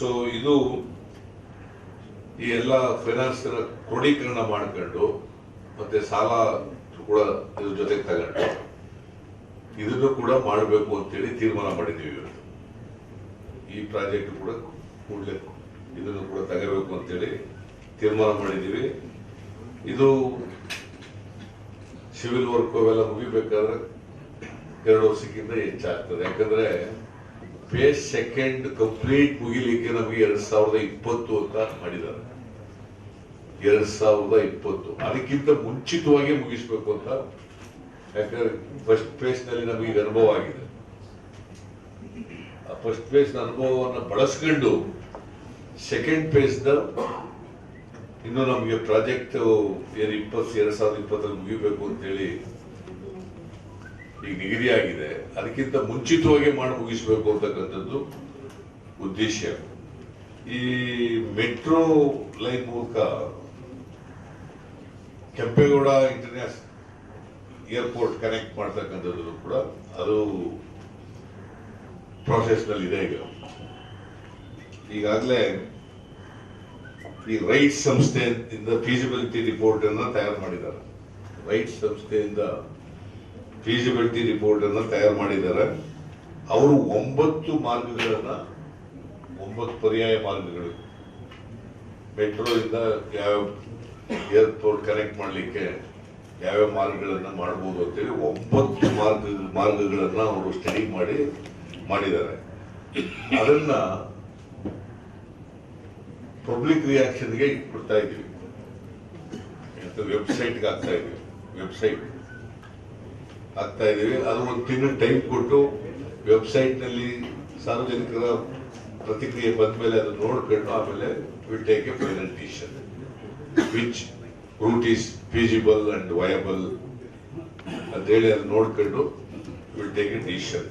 So ಇದು ಈ ಎಲ್ಲ ಫೈನಾನ್ಸ್ ಕ್ರೋಢೀಕರಣ ಮಾಡ್ಕೊಂಡು ಮತ್ತೆ ಸಾಲ ಕೂಡ ಇದ್ರ ಜೊತೆಗೆ ತಗೊಂಡು ಇದನ್ನು ಕೂಡ ಮಾಡಬೇಕು ಅಂತೇಳಿ ತೀರ್ಮಾನ ಮಾಡಿದ್ದೀವಿ ಇವತ್ತು. ಈ ಪ್ರಾಜೆಕ್ಟ್ ಕೂಡ ಕೂಡಲೇ ಇದನ್ನು ಕೂಡ ತಗೋಬೇಕು ಅಂತೇಳಿ ತೀರ್ಮಾನ ಮಾಡಿದ್ದೀವಿ. ಇದು ಸಿವಿಲ್ ವರ್ಕ್ ಅವೆಲ್ಲ ಮುಗಿಬೇಕಾದ್ರೆ ಎರಡು ವರ್ಷಕ್ಕಿಂತ ಹೆಚ್ಚಾಗ್ತದೆ. ಯಾಕಂದ್ರೆ ಫೇಸ್ ಸೆಕೆಂಡ್ ಕಂಪ್ಲೀಟ್ ಮುಗಿಲಿಕ್ಕೆ ನಮಗೆ ಎರಡ್ ಸಾವಿರದ ಇಪ್ಪತ್ತು ಅಂತ ಮಾಡಿದ್ದಾರೆ. ಎರಡ್ ಸಾವಿರದ ಇಪ್ಪತ್ತು. ಅದಕ್ಕಿಂತ ಮುಂಚಿತವಾಗಿ ಮುಗಿಸ್ಬೇಕು ಅಂತ ಯಾಕಂದ್ರೆ ಫಸ್ಟ್ ಫೇಸ್ನಲ್ಲಿ ನಮಗೆ ಅನುಭವ ಆಗಿದೆ. ಆ ಫಸ್ಟ್ ಫೇಸ್ ಅನುಭವವನ್ನು ಬಳಸ್ಕೊಂಡು ಸೆಕೆಂಡ್ ಫೇಸ್ ದ ಇನ್ನು ನಮಗೆ ಪ್ರಾಜೆಕ್ಟ್ ಏನು ಇಪ್ಪತ್ತು ಎರಡ್ ಸಾವಿರದ ಇಪ್ಪತ್ತರಲ್ಲಿ ಮುಗಿಬೇಕು ಅಂತೇಳಿ ಈಗ ನಿಗದಿಯಾಗಿದೆ. ಅದಕ್ಕಿಂತ ಮುಂಚಿತವಾಗಿ ಮಾಡಿ ಮುಗಿಸಬೇಕು ಅಂತಕ್ಕಂಥದ್ದು ಉದ್ದೇಶ. ಈ ಮೆಟ್ರೋ ಲೈನ್ ಮೂಲಕ ಕೆಂಪೇಗೌಡ ಇಂಟರ್ನ್ಯಾಷನಲ್ ಏರ್ಪೋರ್ಟ್ ಕನೆಕ್ಟ್ ಮಾಡ್ತಕ್ಕಂಥದ್ದು ಕೂಡ ಅದು ಪ್ರಾಸೆಸ್ನಲ್ಲಿ ಇದೆ ಈಗ. ಈಗಾಗಲೇ ಈ ರೈಟ್ ಸಂಸ್ಥೆಯಿಂದ ಫೀಸಿಬಿಲಿಟಿ ರಿಪೋರ್ಟ್ ಅನ್ನ ತಯಾರು ಮಾಡಿದ್ದಾರೆ. ರೈಟ್ ಸಂಸ್ಥೆಯಿಂದ ಫೀಸಿಬಿಲಿಟಿ ರಿಪೋರ್ಟ್ ಅನ್ನು ತಯಾರು ಮಾಡಿದ್ದಾರೆ. ಅವರು ಒಂಬತ್ತು ಮಾರ್ಗಗಳನ್ನ, ಒಂಬತ್ತು ಪರ್ಯಾಯ ಮಾರ್ಗಗಳು. ಮೆಟ್ರೋ ಇಂದ ಯಾವ ಏರ್ಪೋರ್ಟ್ ಕನೆಕ್ಟ್ ಮಾಡಲಿಕ್ಕೆ ಯಾವ್ಯಾವ ಮಾರ್ಗಗಳನ್ನ ಮಾಡಬಹುದು ಅಂತೇಳಿ ಒಂಬತ್ತು ಮಾರ್ಗ, ಮಾರ್ಗಗಳನ್ನ ಅವರು ಸ್ಟಡಿ ಮಾಡಿ, ಮಾಡಿದ್ದಾರೆ. ಅದನ್ನ ಪಬ್ಲಿಕ್ ರಿಯಾಕ್ಷನ್ಗೆ ಕೊಡ್ತಾ ಇದ್ದೀವಿ. ವೆಬ್ಸೈಟ್ಗೆ ಹಾಕ್ತಾ ಇದ್ವಿ ವೆಬ್ಸೈಟ್ ಹಾಕ್ತಾ ಇದ್ದೀವಿ ಅದು ಒಂದು ತಿಂಗಳು ಟೈಮ್ ಕೊಟ್ಟು ವೆಬ್ಸೈಟ್ನಲ್ಲಿ ಸಾರ್ವಜನಿಕರ ಪ್ರತಿಕ್ರಿಯೆ ಬಂದ ಮೇಲೆ ಅದನ್ನು ನೋಡ್ಕೊಂಡು ಆಮೇಲೆ will take a final decision which route is feasible and viable ಅಂತ ಹೇಳಿ ನೋಡ್ಕೊಂಡು ವಿಲ್ ಟೇಕ್ ಎ ಡಿಸಿಷನ್